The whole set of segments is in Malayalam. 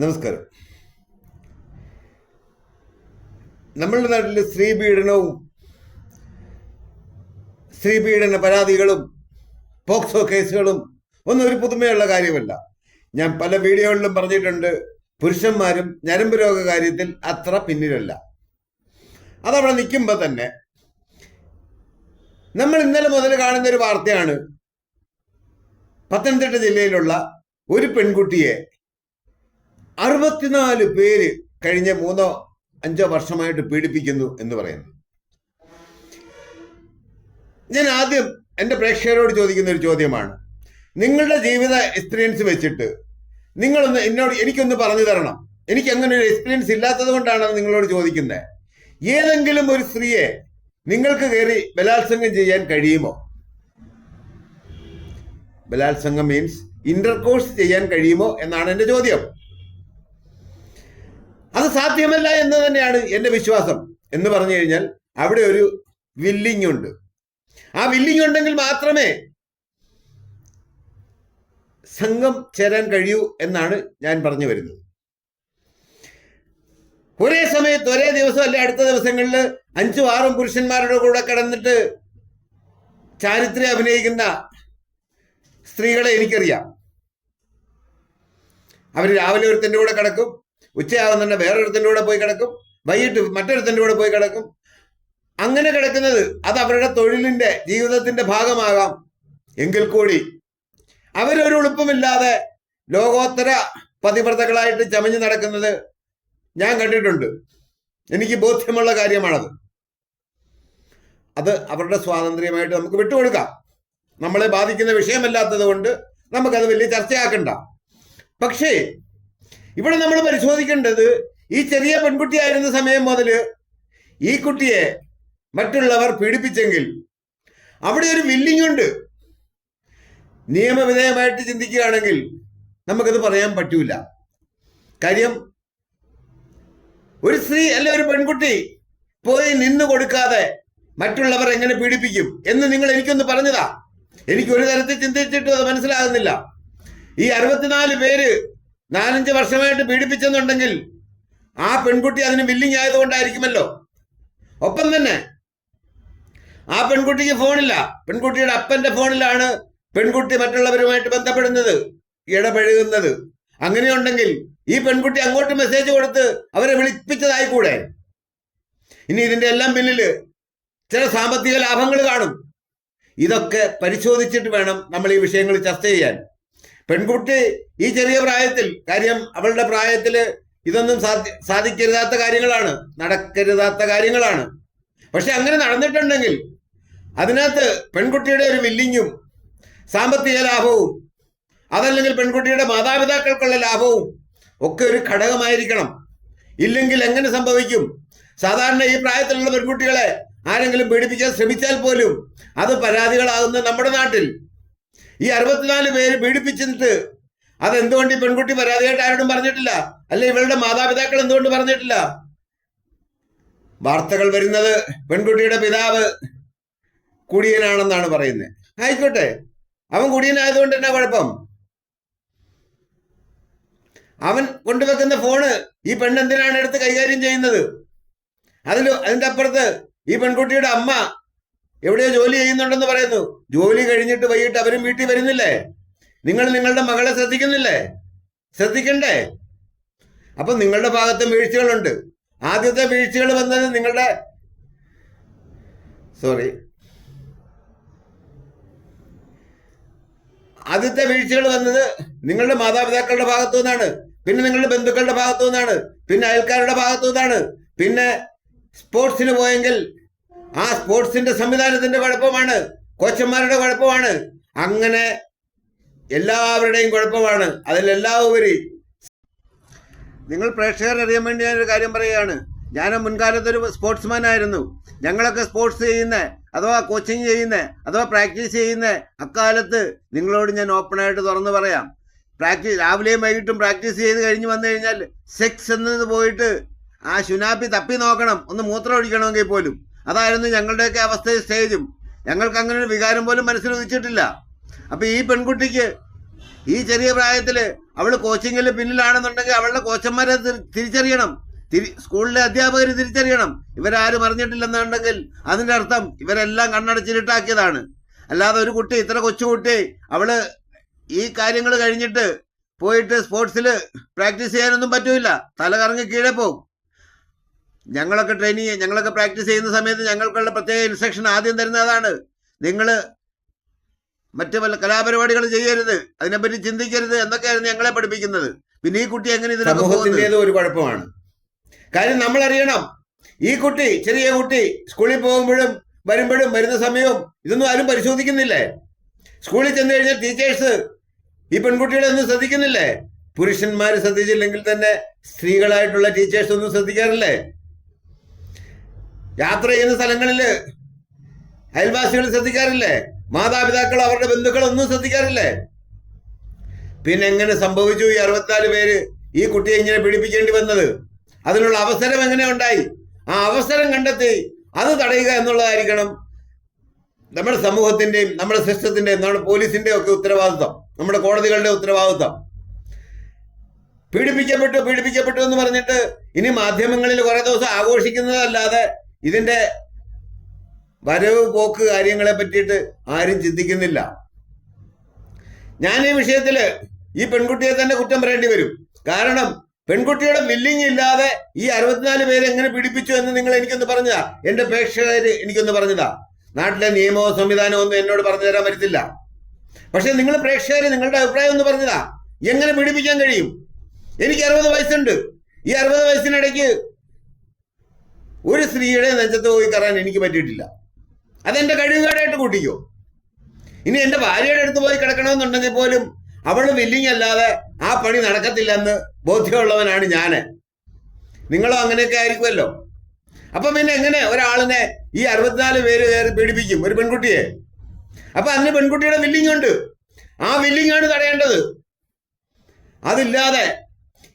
നമസ്കാരം. നമ്മളുടെ നാട്ടിൽ സ്ത്രീ പീഡനവും സ്ത്രീ പീഡന പരാതികളും പോക്സോ കേസുകളും ഒന്നും ഒരു പുതുമയുള്ള കാര്യമല്ല. ഞാൻ പല വീഡിയോകളിലും പറഞ്ഞിട്ടുണ്ട് പുരുഷന്മാരും ഞരമ്പ് രോഗ കാര്യത്തിൽ അത്ര പിന്നിലല്ല. അതവിടെ നിൽക്കുമ്പോൾ തന്നെ നമ്മൾ ഇന്നലെ മുതൽ കാണുന്ന ഒരു വാർത്തയാണ്. പത്തനംതിട്ട ജില്ലയിലുള്ള ഒരു പെൺകുട്ടിയെ അറുപത്തിനാല് പേര് കഴിഞ്ഞ മൂന്നോ അഞ്ചോ വർഷമായിട്ട് പീഡിപ്പിക്കുന്നു എന്ന് പറയുന്നു. ഞാൻ ആദ്യം എന്റെ പ്രേക്ഷകരോട് ചോദിക്കുന്ന ഒരു ചോദ്യമാണ്. നിങ്ങളുടെ ജീവിത എക്സ്പീരിയൻസ് വെച്ചിട്ട് നിങ്ങളൊന്ന് എന്നോട് എനിക്കൊന്ന് പറഞ്ഞു തരണം. എനിക്ക് അങ്ങനെ ഒരു എക്സ്പീരിയൻസ് ഇല്ലാത്തത് കൊണ്ടാണ് നിങ്ങളോട് ചോദിക്കുന്നത് ഏതെങ്കിലും ഒരു സ്ത്രീയെ നിങ്ങൾക്ക് കയറി ബലാത്സംഗം ചെയ്യാൻ കഴിയുമോ? ബലാത്സംഗം മീൻസ് ഇന്റർകോഴ്സ് ചെയ്യാൻ കഴിയുമോ എന്നാണ് എന്റെ ചോദ്യം. അത് സാധ്യമല്ല എന്ന് തന്നെയാണ് എന്റെ വിശ്വാസം എന്ന് പറഞ്ഞു കഴിഞ്ഞാൽ അവിടെ ഒരു വില്ലിംഗ് ഉണ്ട്. ആ വില്ലിംഗ് ഉണ്ടെങ്കിൽ മാത്രമേ സംഘം ചേരാൻ കഴിയൂ എന്നാണ് ഞാൻ പറഞ്ഞു വരുന്നത്. ഒരേ സമയത്ത് ഒരേ ദിവസം അല്ലെ അടുത്ത ദിവസങ്ങളിൽ അഞ്ചും ആറും പുരുഷന്മാരുടെ കൂടെ കിടന്നിട്ട് ചാരിത്രം അഭിനയിക്കുന്ന സ്ത്രീകളെ എനിക്കറിയാം. അവർ രാവിലെ ഒരുത്തന്റെ കൂടെ കിടക്കും ഉച്ചയാകുന്നുണ്ട് കൂടെ പോയി കിടക്കും. വൈകിട്ട് കൂടെ പോയി കിടക്കും. അങ്ങനെ കിടക്കുന്നത് അത് അവരുടെ തൊഴിലിന്റെ ജീവിതത്തിന്റെ ഭാഗമാകാം. എങ്കിൽ കൂടി അവരൊരു ഉളുപ്പമില്ലാതെ ലോകോത്തര പതിവ്രതകളായിട്ട് ചമഞ്ഞു നടക്കുന്നത് ഞാൻ കണ്ടിട്ടുണ്ട്. എനിക്ക് ബോധ്യമുള്ള കാര്യമാണത്. അത് അവരുടെ സ്വാതന്ത്ര്യമായിട്ട് നമുക്ക് വിട്ടുകൊടുക്കാം. നമ്മളെ ബാധിക്കുന്ന വിഷയമല്ലാത്തത് കൊണ്ട് നമുക്കത് വലിയ ചർച്ചയാക്കണ്ട. പക്ഷേ ഇവിടെ നമ്മൾ പരിശോധിക്കേണ്ടത് ഈ ചെറിയ പെൺകുട്ടിയായിരുന്ന സമയം മുതൽ ഈ കുട്ടിയെ മറ്റുള്ളവർ പീഡിപ്പിച്ചെങ്കിൽ അവിടെ ഒരു വില്ലിംഗ് ഉണ്ട്. നിയമവിധേയമായിട്ട് ചിന്തിക്കുകയാണെങ്കിൽ നമുക്കത് പറയാൻ പറ്റൂല. കാര്യം ഒരു സ്ത്രീ അല്ല ഒരു പെൺകുട്ടി പോയി നിന്ന് കൊടുക്കാതെ മറ്റുള്ളവർ എങ്ങനെ പീഡിപ്പിക്കും എന്ന് നിങ്ങൾ എനിക്കൊന്ന് പറഞ്ഞതാ. എനിക്ക് ഒരു തരത്തിൽ ചിന്തിച്ചിട്ടും അത് മനസ്സിലാകുന്നില്ല. ഈ അറുപത്തിനാല് പേര് നാലഞ്ച് വർഷമായിട്ട് പീഡിപ്പിച്ചെന്നുണ്ടെങ്കിൽ ആ പെൺകുട്ടി അതിന് വില്ലിങ് ആയതുകൊണ്ടായിരിക്കുമല്ലോ. ഒപ്പം തന്നെ ആ പെൺകുട്ടിക്ക് ഫോണില്ല. പെൺകുട്ടിയുടെ അപ്പന്റെ ഫോണിലാണ് പെൺകുട്ടി മറ്റുള്ളവരുമായിട്ട് ബന്ധപ്പെടുന്നത് ഇടപഴകുന്നത്. അങ്ങനെയുണ്ടെങ്കിൽ ഈ പെൺകുട്ടി അങ്ങോട്ട് മെസ്സേജ് കൊടുത്ത് അവരെ വിളിപ്പിച്ചതായി കൂടെ ഇനി ഇതിന്റെ എല്ലാം പിന്നിൽ ചില സാമ്പത്തിക ലാഭങ്ങൾ കാണും. ഇതൊക്കെ പരിശോധിച്ചിട്ട് വേണം നമ്മൾ ഈ വിഷയങ്ങൾ ചർച്ച ചെയ്യാൻ. പെൺകുട്ടി ഈ ചെറിയ പ്രായത്തിൽ കാര്യം അവളുടെ പ്രായത്തിൽ ഇതൊന്നും സാധി സാധിക്കരുതാത്ത കാര്യങ്ങളാണ് നടക്കരുതാത്ത കാര്യങ്ങളാണ്. പക്ഷെ അങ്ങനെ നടന്നിട്ടുണ്ടെങ്കിൽ അതിനകത്ത് പെൺകുട്ടിയുടെ ഒരു വില്ലിങ്ങും സാമ്പത്തിക ലാഭവും അതല്ലെങ്കിൽ പെൺകുട്ടിയുടെ മാതാപിതാക്കൾക്കുള്ള ലാഭവും ഒക്കെ ഒരു ഘടകമായിരിക്കണം. ഇല്ലെങ്കിൽ എങ്ങനെ സംഭവിക്കും? സാധാരണ ഈ പ്രായത്തിലുള്ള പെൺകുട്ടികളെ ആരെങ്കിലും പീഡിപ്പിക്കാൻ ശ്രമിച്ചാൽ പോലും അത് പരാതികളാകുന്ന നമ്മുടെ നാട്ടിൽ ഈ അറുപത്തിനാല് പേര് പീഡിപ്പിച്ചിട്ട് അതെന്തുകൊണ്ട് ഈ പെൺകുട്ടി പരാതിയായിട്ട് ആരോടും പറഞ്ഞിട്ടില്ല? അല്ലെ ഇവളുടെ മാതാപിതാക്കൾ എന്തുകൊണ്ട് പറഞ്ഞിട്ടില്ല? വാർത്തകൾ വരുന്നത് പെൺകുട്ടിയുടെ പിതാവ് കുടിയനാണെന്നാണ് പറയുന്നത്. ആയിക്കോട്ടെ. അവൻ കുടിയനായതുകൊണ്ട് തന്നെ കുഴപ്പം? അവൻ കൊണ്ടുവെക്കുന്ന ഫോണ് ഈ പെണ്ണെന്തിനാണ് എടുത്ത് കൈകാര്യം ചെയ്യുന്നത്? അതിൽ അതിന്റെ അപ്പുറത്ത് ഈ പെൺകുട്ടിയുടെ അമ്മ എവിടെയോ ജോലി ചെയ്യുന്നുണ്ടെന്ന് പറയുന്നു. ജോലി കഴിഞ്ഞിട്ട് വൈകിട്ട് അവരും വീട്ടിൽ വരുന്നില്ലേ? നിങ്ങൾ നിങ്ങളുടെ മകളെ ശ്രദ്ധിക്കുന്നില്ലേ? ശ്രദ്ധിക്കണ്ടേ? അപ്പൊ നിങ്ങളുടെ ഭാഗത്ത് വീഴ്ചകളുണ്ട്. ആദ്യത്തെ വീഴ്ചകൾ വന്നത് നിങ്ങളുടെ സോറി ആദ്യത്തെ വീഴ്ചകൾ വന്നത് നിങ്ങളുടെ മാതാപിതാക്കളുടെ ഭാഗത്തു നിന്നാണ്. പിന്നെ നിങ്ങളുടെ ബന്ധുക്കളുടെ ഭാഗത്തു നിന്നാണ്. പിന്നെ അയൽക്കാരുടെ ഭാഗത്തു നിന്നാണ്. പിന്നെ സ്പോർട്സിന് പോയെങ്കിൽ ആ സ്പോർട്സിന്റെ സംവിധാനത്തിന്റെ കുഴപ്പമാണ്. കോച്ചന്മാരുടെ കുഴപ്പമാണ്. അങ്ങനെ എല്ലാവരുടെയും കുഴപ്പമാണ്. അതിലെല്ലാം ഉപരി നിങ്ങൾ പ്രേക്ഷകർ അറിയാൻ വേണ്ടി ഞാനൊരു കാര്യം പറയുകയാണ്. ഞാൻ മുൻകാലത്തൊരു സ്പോർട്സ്മാൻ ആയിരുന്നു. ഞങ്ങളൊക്കെ സ്പോർട്സ് ചെയ്യുന്ന അഥവാ കോച്ചിങ് ചെയ്യുന്ന അഥവാ പ്രാക്ടീസ് ചെയ്യുന്ന അക്കാലത്ത് നിങ്ങളോട് ഞാൻ ഓപ്പണായിട്ട് തുറന്നു പറയാം. പ്രാക്ടീസ് രാവിലെയും വൈകിട്ടും പ്രാക്ടീസ് ചെയ്ത് കഴിഞ്ഞ് വന്നു കഴിഞ്ഞാൽ സെക്സ് എന്നത് പോയിട്ട് ആ ശുനാപ്പി തപ്പി നോക്കണം ഒന്ന് മൂത്രം ഒഴിക്കണമെങ്കിൽ പോലും. അതായിരുന്നു ഞങ്ങളുടെയൊക്കെ അവസ്ഥ സ്റ്റേജും. ഞങ്ങൾക്ക് അങ്ങനെ ഒരു വികാരം പോലും മനസ്സിൽ ഉദിച്ചിട്ടില്ല അപ്പം ഈ പെൺകുട്ടിക്ക് ഈ ചെറിയ പ്രായത്തിൽ അവൾ കോച്ചിങ്ങിൽ പിന്നിലാണെന്നുണ്ടെങ്കിൽ അവളുടെ കോച്ചന്മാരെ തിരിച്ചറിയണം. തിരി- സ്കൂളിലെ അധ്യാപകർ തിരിച്ചറിയണം. ഇവരാരും അറിഞ്ഞിട്ടില്ലെന്നുണ്ടെങ്കിൽ അതിന്റെ അർത്ഥം ഇവരെല്ലാം കണ്ണടച്ചിരുട്ടാക്കിയതാണ്. അല്ലാതെ ഒരു കുട്ടി ഇത്ര കൊച്ചുകുട്ടി അവൾ ഈ കാര്യങ്ങൾ കഴിഞ്ഞിട്ട് പോയിട്ട് സ്പോർട്സിൽ പ്രാക്ടീസ് ചെയ്യാനൊന്നും പറ്റൂല. തല കറങ്ങി കീഴെ പോകും. ഞങ്ങളൊക്കെ ട്രെയിനിങ് ഞങ്ങളൊക്കെ പ്രാക്ടീസ് ചെയ്യുന്ന സമയത്ത് ഞങ്ങൾക്കുള്ള പ്രത്യേക ഇൻസ്ട്രക്ഷൻ ആദ്യം തരുന്നതാണ്. നിങ്ങൾ മറ്റു പല കലാപരിപാടികൾ ചെയ്യരുത് അതിനെപ്പറ്റി ചിന്തിക്കരുത് എന്നൊക്കെയായിരുന്നു ഞങ്ങളെ പഠിപ്പിക്കുന്നത്. പിന്നെ ഈ കുട്ടി എങ്ങനെ ഇതിനൊക്കെ ഒരു കുഴപ്പമാണ്. കാര്യം നമ്മൾ അറിയണം ഈ കുട്ടി ചെറിയ കുട്ടി സ്കൂളിൽ പോകുമ്പോഴും വരുമ്പോഴും വരുന്ന സമയവും ഇതൊന്നും ആരും പരിശോധിക്കുന്നില്ലേ? സ്കൂളിൽ ചെന്ന് കഴിഞ്ഞാൽ ടീച്ചേഴ്സ് ഈ പെൺകുട്ടികളെ ഒന്നും ശ്രദ്ധിക്കുന്നില്ലേ? പുരുഷന്മാർ ശ്രദ്ധിച്ചില്ലെങ്കിൽ തന്നെ സ്ത്രീകളായിട്ടുള്ള ടീച്ചേഴ്സ് ഒന്നും ശ്രദ്ധിക്കാറില്ലേ? യാത്ര ചെയ്യുന്ന സ്ഥലങ്ങളിൽ അയൽവാസികൾ ശ്രദ്ധിക്കാറില്ലേ? മാതാപിതാക്കൾ അവരുടെ ബന്ധുക്കൾ ഒന്നും ശ്രദ്ധിക്കാറില്ലേ? പിന്നെ എങ്ങനെ സംഭവിച്ചു ഈ അറുപത്തിനാല് പേര് ഈ കുട്ടിയെ ഇങ്ങനെ പീഡിപ്പിക്കേണ്ടി വന്നത്? അതിനുള്ള അവസരം എങ്ങനെ ഉണ്ടായി? ആ അവസരം കണ്ടെത്തി അത് തടയുക എന്നുള്ളതായിരിക്കണം നമ്മുടെ സമൂഹത്തിന്റെയും നമ്മുടെ സിസ്റ്റത്തിന്റെയും നമ്മുടെ പോലീസിന്റെയും ഒക്കെ ഉത്തരവാദിത്വം നമ്മുടെ കോടതികളുടെ ഉത്തരവാദിത്വം പീഡിപ്പിക്കപ്പെട്ടു പീഡിപ്പിക്കപ്പെട്ടു എന്ന് പറഞ്ഞിട്ട് ഇനി മാധ്യമങ്ങളിൽ കുറെ ദിവസം ആഘോഷിക്കുന്നതല്ലാതെ ഇതിന്റെ വരവ് പോക്ക് കാര്യങ്ങളെ പറ്റിയിട്ട് ആരും ചിന്തിക്കുന്നില്ല. ഞാൻ ഈ വിഷയത്തിൽ ഈ പെൺകുട്ടിയെ തന്നെ കുറ്റം പറയേണ്ടി വരും. കാരണം പെൺകുട്ടിയുടെ മില്ലിങ് ഇല്ലാതെ ഈ അറുപത്തിനാല് പേരെ എങ്ങനെ പിടിപ്പിച്ചു എന്ന് നിങ്ങൾ എനിക്കൊന്ന് പറഞ്ഞതാ. എന്റെ പ്രേക്ഷകര് എനിക്കൊന്ന് പറഞ്ഞതാ. നാട്ടിലെ നിയമവും സംവിധാനവും ഒന്നും എന്നോട് പറഞ്ഞു തരാൻ പറ്റത്തില്ല. പക്ഷെ നിങ്ങൾ പ്രേക്ഷകര് നിങ്ങളുടെ അഭിപ്രായം ഒന്ന് പറഞ്ഞതാ. എങ്ങനെ പിടിപ്പിക്കാൻ കഴിയും? എനിക്ക് അറുപത് വയസ്സുണ്ട്. ഈ അറുപത് വയസ്സിനിടയ്ക്ക് ഒരു സ്ത്രീയുടെ നെഞ്ചത്ത് പോയി കയറാൻ എനിക്ക് പറ്റിയിട്ടില്ല. അതെന്റെ കഴിവുകേടായിട്ട് കൂട്ടിക്കോ. ഇനി എന്റെ ഭാര്യയുടെ അടുത്ത് പോയി കിടക്കണമെന്നുണ്ടെങ്കിൽ പോലും അവൾ വില്ലിങ് അല്ലാതെ ആ പണി നടക്കത്തില്ലെന്ന് ബോധ്യമുള്ളവനാണ് ഞാൻ നിങ്ങളും അങ്ങനെയൊക്കെ ആയിരിക്കുമല്ലോ. അപ്പൊ പിന്നെ എങ്ങനെ ഒരാളിനെ ഈ അറുപത്തിനാല് പേര് കയറി പീഡിപ്പിക്കും ഒരു പെൺകുട്ടിയെ? അപ്പൊ അതിന് പെൺകുട്ടിയുടെ വില്ലിങ് ഉണ്ട്. ആ വില്ലിങ് ആണ് തടയേണ്ടത്. അതില്ലാതെ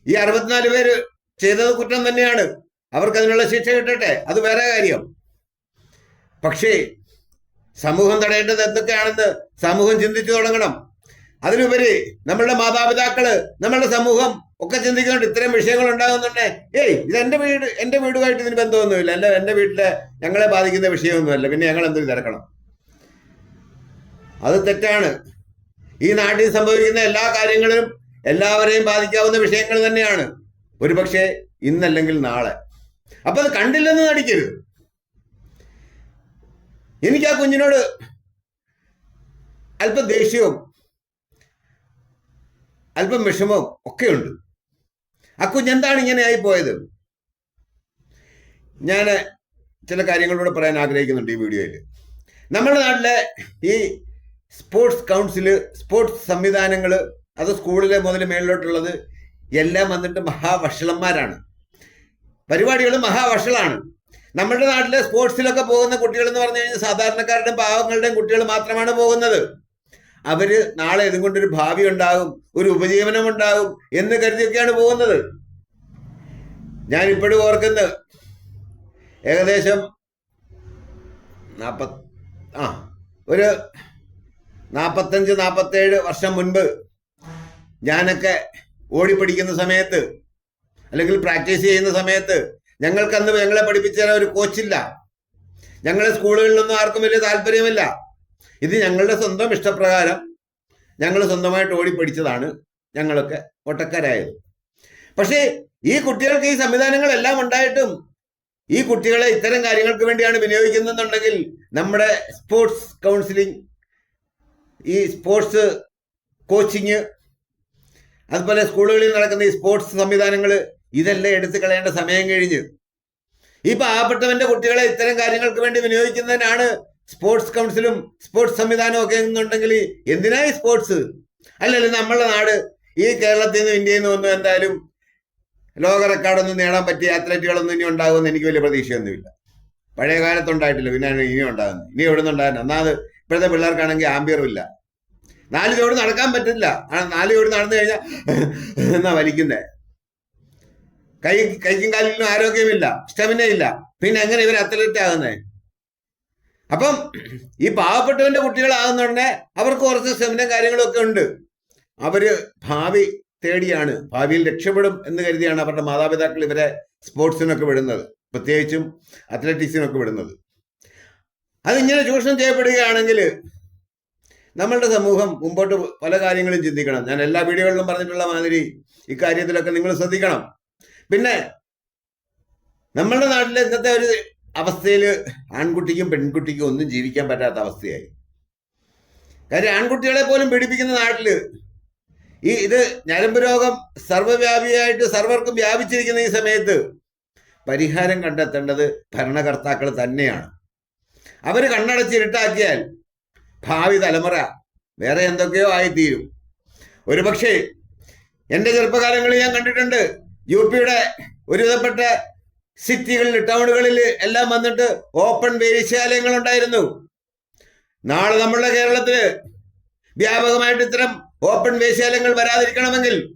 ഈ അറുപത്തിനാല് പേര് ചെയ്തത് കുറ്റം തന്നെയാണ്. അവർക്ക് അതിനുള്ള ശിക്ഷ കിട്ടട്ടെ. അത് വേറെ കാര്യം. പക്ഷേ സമൂഹം തടയേണ്ടത് എന്തൊക്കെയാണെന്ന് സമൂഹം ചിന്തിച്ചു തുടങ്ങണം. അതിനുപരി നമ്മളുടെ മാതാപിതാക്കൾ നമ്മളുടെ സമൂഹം ഒക്കെ ചിന്തിക്കുന്നുണ്ട് ഇത്തരം വിഷയങ്ങൾ ഉണ്ടാകുന്നുണ്ടേ. ഏയ് ഇത് എന്റെ വീട് എന്റെ വീടുമായിട്ട് ഇതിന് ബന്ധമൊന്നുമില്ല. അല്ല എന്റെ വീട്ടിലെ ഞങ്ങളെ ബാധിക്കുന്ന വിഷയമൊന്നുമല്ല. പിന്നെ ഞങ്ങൾ എന്തൊരു തിരക്കണം? അത് തെറ്റാണ്. ഈ നാട്ടിൽ സംഭവിക്കുന്ന എല്ലാ കാര്യങ്ങളും എല്ലാവരെയും ബാധിക്കാവുന്ന വിഷയങ്ങൾ തന്നെയാണ്. ഒരുപക്ഷെ ഇന്നല്ലെങ്കിൽ നാളെ. അപ്പൊ അത് കണ്ടില്ലെന്ന് നടിക്കരുത് എനിക്ക് ആ കുഞ്ഞിനോട് അല്പം ദേഷ്യവും അല്പം വിഷമവും ഒക്കെയുണ്ട്. ആ കുഞ്ഞെന്താണ് ഇങ്ങനെ ആയി പോയത് ഞാൻ ചില കാര്യങ്ങളിലൂടെ പറയാൻ ആഗ്രഹിക്കുന്നുണ്ട് ഈ വീഡിയോയിൽ. നമ്മുടെ നാട്ടിലെ ഈ സ്പോർട്സ് കൗൺസിൽ സ്പോർട്സ് സംവിധാനങ്ങൾ അത് സ്കൂളിലെ മുതൽ മേളിലോട്ടുള്ളത് എല്ലാം വന്നിട്ട് മഹാവഷളന്മാരാണ്. പരിപാടികൾ മഹാവഷളാണ് നമ്മുടെ നാട്ടിലെ സ്പോർട്സിലൊക്കെ പോകുന്ന കുട്ടികൾ എന്ന് പറഞ്ഞു കഴിഞ്ഞാൽ സാധാരണക്കാരുടെയും പാവങ്ങളുടെയും കുട്ടികൾ മാത്രമാണ് പോകുന്നത്. അവർ നാളെ ഇതും കൊണ്ടൊരു ഭാവി ഉണ്ടാകും ഒരു ഉപജീവനം ഉണ്ടാകും എന്ന് കരുതിയൊക്കെയാണ് പോകുന്നത്. ഞാൻ ഇപ്പോഴും ഓർക്കുന്നത് ഏകദേശം നാപ്പത് ആ ഒരു നാപ്പത്തഞ്ച് നാപ്പത്തേഴ് വർഷം മുൻപ് ഞാനൊക്കെ ഓടിപ്പിടിക്കുന്ന സമയത്ത് അല്ലെങ്കിൽ പ്രാക്ടീസ് ചെയ്യുന്ന സമയത്ത് ഞങ്ങൾക്കന്ന് ഞങ്ങളെ പഠിപ്പിച്ച ഒരു കോച്ചില്ല. ഞങ്ങളെ സ്കൂളുകളിലൊന്നും ആർക്കും വലിയ താല്പര്യമില്ല. ഇത് ഞങ്ങളുടെ സ്വന്തം ഇഷ്ടപ്രകാരം ഞങ്ങൾ സ്വന്തമായിട്ട് ഓടി പഠിച്ചതാണ് ഞങ്ങളൊക്കെ ഒട്ടക്കാരായത് പക്ഷേ ഈ കുട്ടികൾക്ക് ഈ സംവിധാനങ്ങളെല്ലാം ഉണ്ടായിട്ടും ഈ കുട്ടികളെ ഇത്തരം കാര്യങ്ങൾക്ക് വേണ്ടിയാണ് വിനിയോഗിക്കുന്നതെന്നുണ്ടെങ്കിൽ നമ്മുടെ സ്പോർട്സ് കൗൺസിലിംഗ് ഈ സ്പോർട്സ് കോച്ചിങ് അതുപോലെ സ്കൂളുകളിൽ നടക്കുന്ന ഈ സ്പോർട്സ് സംവിധാനങ്ങൾ ഇതെല്ലാം എടുത്തു കളയേണ്ട സമയം കഴിഞ്ഞ്. ഈ പാവപ്പെട്ടവന്റെ കുട്ടികളെ ഇത്തരം കാര്യങ്ങൾക്ക് വേണ്ടി വിനിയോഗിക്കുന്നതിനാണ് സ്പോർട്സ് കൗൺസിലും സ്പോർട്സ് സംവിധാനവും ഒക്കെ എന്നുണ്ടെങ്കിൽ എന്തിനായി സ്പോർട്സ്? അല്ലല്ലോ നമ്മളുടെ നാട് ഈ കേരളത്തിൽ നിന്നും ഇന്ത്യയിൽ നിന്നും ഒന്നും എന്തായാലും ലോക റെക്കോർഡൊന്നും നേടാൻ പറ്റിയ അത്ലറ്റുകളൊന്നും ഇനി ഉണ്ടാകുമെന്ന് എനിക്ക് വലിയ പ്രതീക്ഷയൊന്നുമില്ല. പഴയ കാലത്തുണ്ടായിട്ടില്ല പിന്നെ ഇനി ഉണ്ടാകുന്നത് ഇനി എവിടെ നിന്നുണ്ടായിരുന്നു ഒന്നാമത് ഇപ്പോഴത്തെ പിള്ളേർക്കാണെങ്കിൽ ആംബിയറും ഇല്ല. നാല് ചോട് നടക്കാൻ പറ്റില്ല. നാല് ചോട് നടന്നു കഴിഞ്ഞാൽ എന്നാ വലിക്കുന്നേ? കൈ കൈക്കും കാലിനും ആരോഗ്യമില്ല സ്റ്റെമിന ഇല്ല പിന്നെ എങ്ങനെ ഇവർ അത്ലറ്റ് ആകുന്നത് അപ്പം ഈ പാവപ്പെട്ടവന്റെ കുട്ടികളാകുന്ന ഉടനെ അവർക്ക് കുറച്ച് സ്റ്റെമിനും കാര്യങ്ങളൊക്കെ ഉണ്ട്. അവർ ഭാവി തേടിയാണ് ഭാവിയിൽ രക്ഷപ്പെടും എന്ന് കരുതിയാണ് അവരുടെ മാതാപിതാക്കൾ ഇവരെ സ്പോർട്സിനൊക്കെ വിടുന്നത്. പ്രത്യേകിച്ചും അത്ലറ്റിക്സിനൊക്കെ വിടുന്നത്. അതിങ്ങനെ ചൂഷണം ചെയ്യപ്പെടുകയാണെങ്കിൽ നമ്മളുടെ സമൂഹം മുമ്പോട്ട് പല കാര്യങ്ങളും ചിന്തിക്കണം. ഞാൻ എല്ലാ വീഡിയോകളിലും പറഞ്ഞിട്ടുള്ള മാതിരി ഇക്കാര്യത്തിലൊക്കെ നിങ്ങൾ ശ്രദ്ധിക്കണം. പിന്നെ നമ്മളുടെ നാട്ടിലെ ഇന്നത്തെ ഒരു അവസ്ഥയിൽ ആൺകുട്ടിക്കും പെൺകുട്ടിക്കും ഒന്നും ജീവിക്കാൻ പറ്റാത്ത അവസ്ഥയായി. കാര്യം ആൺകുട്ടികളെ പോലും പീഡിപ്പിക്കുന്ന നാട്ടിൽ ഈ ഇത് ഞരമ്പ് രോഗം സർവവ്യാപിയായിട്ട് സർവർക്കും വ്യാപിച്ചിരിക്കുന്ന ഈ സമയത്ത് പരിഹാരം കണ്ടെത്തേണ്ടത് ഭരണകർത്താക്കൾ തന്നെയാണ്. അവർ കണ്ണടച്ചിരുട്ടാക്കിയാൽ ഭാവി തലമുറ വേറെ എന്തൊക്കെയോ ആയിത്തീരും. ഒരുപക്ഷെ എന്റെ ചെറുപ്പകാലങ്ങളിൽ ഞാൻ കണ്ടിട്ടുണ്ട് യു പിയുടെ ഒരുവിധപ്പെട്ട സിറ്റികളിൽ ടൗണുകളിൽ എല്ലാം വന്നിട്ട് ഓപ്പൺ വേശ്യാലയങ്ങൾ ഉണ്ടായിരുന്നു നാളെ നമ്മളുടെ കേരളത്തിൽ വ്യാപകമായിട്ട് ഇത്തരം ഓപ്പൺ വേശ്യാലയങ്ങൾ വരാതിരിക്കണമെങ്കിൽ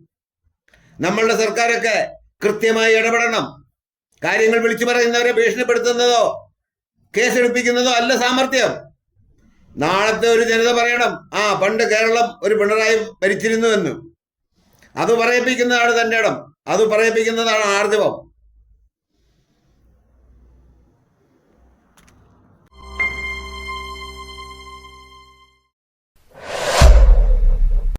നമ്മളുടെ സർക്കാരൊക്കെ കൃത്യമായി ഇടപെടണം. കാര്യങ്ങൾ വിളിച്ചു പറയുന്നവരെ ഭീഷണിപ്പെടുത്തുന്നതോ കേസെടുപ്പിക്കുന്നതോ അല്ല സാമർത്ഥ്യം നാളത്തെ ഒരു ജനത പറയണം ആ പണ്ട് കേരളം ഒരു പിണറായി ഭരിച്ചിരുന്നു എന്ന് അത് പറയിപ്പിക്കുന്നതാണ് തന്റെ ഇടം. അത് പറയിപ്പിക്കുന്നതാണ് ആർജവം.